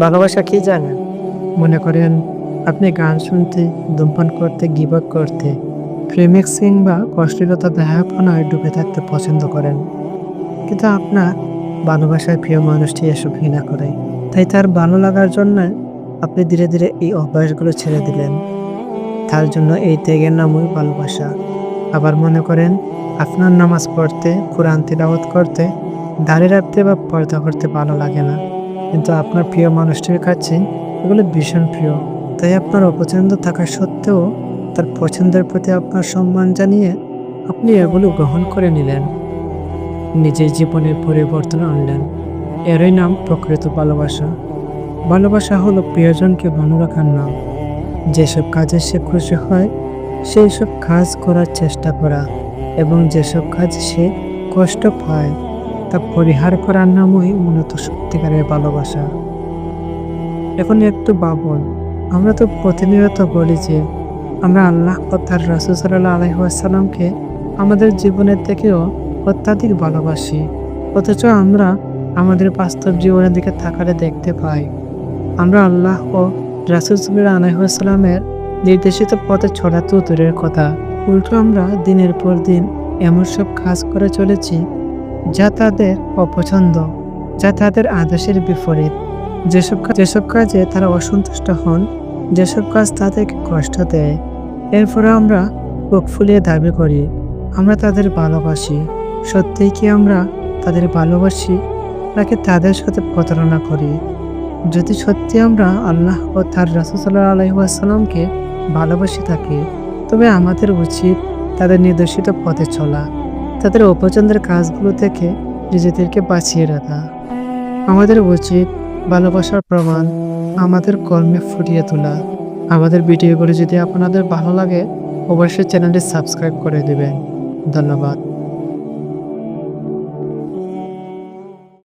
ভালোবাসা কি জানেন মনে করেন আপনি গান শুনতে, ধূমপান করতে গিবক করতে, প্রেমিক সিং বা অশ্লীলতা দেহাপনায় ডুবে থাকতে পছন্দ করেন। কিন্তু আপনার ভালোবাসায় প্রিয় মানুষটি এসব ঘৃণা করে। তাই তার ভালো লাগার জন্য আপনি ধীরে ধীরে এই অভ্যাসগুলো ছেড়ে দিলেন। তার জন্য এই ত্যাগের নামই ভালোবাসা। আবার মনে করেন, আপনার নামাজ পড়তে, কোরআন তিলাওয়াত করতে দাঁড়িয়ে রাখতে বা পর্দা করতে ভালো লাগে না। কিন্তু আপনার প্রিয় মানুষটির কাছে এগুলো ভীষণ প্রিয়। তাই আপনার অপছন্দ থাকা সত্ত্বেও তার পছন্দের প্রতি আপনার সম্মান জানিয়ে আপনি এগুলো গ্রহণ করে নিলেন। নিজের জীবনের পরিবর্তন আনলেন। এরই নাম প্রকৃত ভালোবাসা। ভালোবাসা হলো প্রিয়জনকে ভালো রাখার নাম। যেসব কাজে সে খুশি হয় সেই সব কাজ করার চেষ্টা করা এবং যেসব কাজ সে কষ্ট পায় তা পরিহার করার নামই মূলত সত্যিকারের ভালোবাসা। এখন একটু বাবন আমরা তো প্রতিনিয়ত বলি যে, আমরা আল্লাহ ও তার রাসুল সাল্লাহ আলহিহাসাল্লামকে আমাদের জীবনের থেকেও অত্যাধিক ভালোবাসি। অথচ আমরা আমাদের বাস্তব জীবনের দিকে তাকালে দেখতে পাই। আমরা আল্লাহ ও সাল্লাহ আলহিহাসাল্লামের নির্দেশিত পথে ছড়াতেও দূরের কথা। উল্টো আমরা দিনের পর দিন এমন সব কাজ করে চলেছি যা তাদের অপছন্দ, যা তাদের আদেশের বিপরীত। যেসব যেসব কাজে তারা অসন্তুষ্ট হন, যেসব কাজ তাদেরকে কষ্ট দেয় এরপরে আমরা বুক ফুলিয়ে দাবি করি, আমরা তাদের ভালোবাসি। সত্যিই কি আমরা তাদের ভালোবাসি, নাকি তাদের সাথে প্রতারণা করি? যদি সত্যি আমরা আল্লাহ ও তার রাসুসাল্লাহ আলহিহাসাল্লামকে ভালোবাসি থাকি, তবে আমাদের উচিত তাদের নির্দেশিত পথে চলা। তাদের অপছন্দের কাজগুলো থেকে নিজেদেরকে বাঁচিয়ে রাখা। আমাদের উচিত ভালোবাসার প্রমাণ আমাদের কর্মে ফুটিয়ে তোলা। আমাদের ভিডিওগুলো যদি আপনাদের ভালো লাগে, অবশ্যই চ্যানেলটি সাবস্ক্রাইব করে দেবেন। ধন্যবাদ।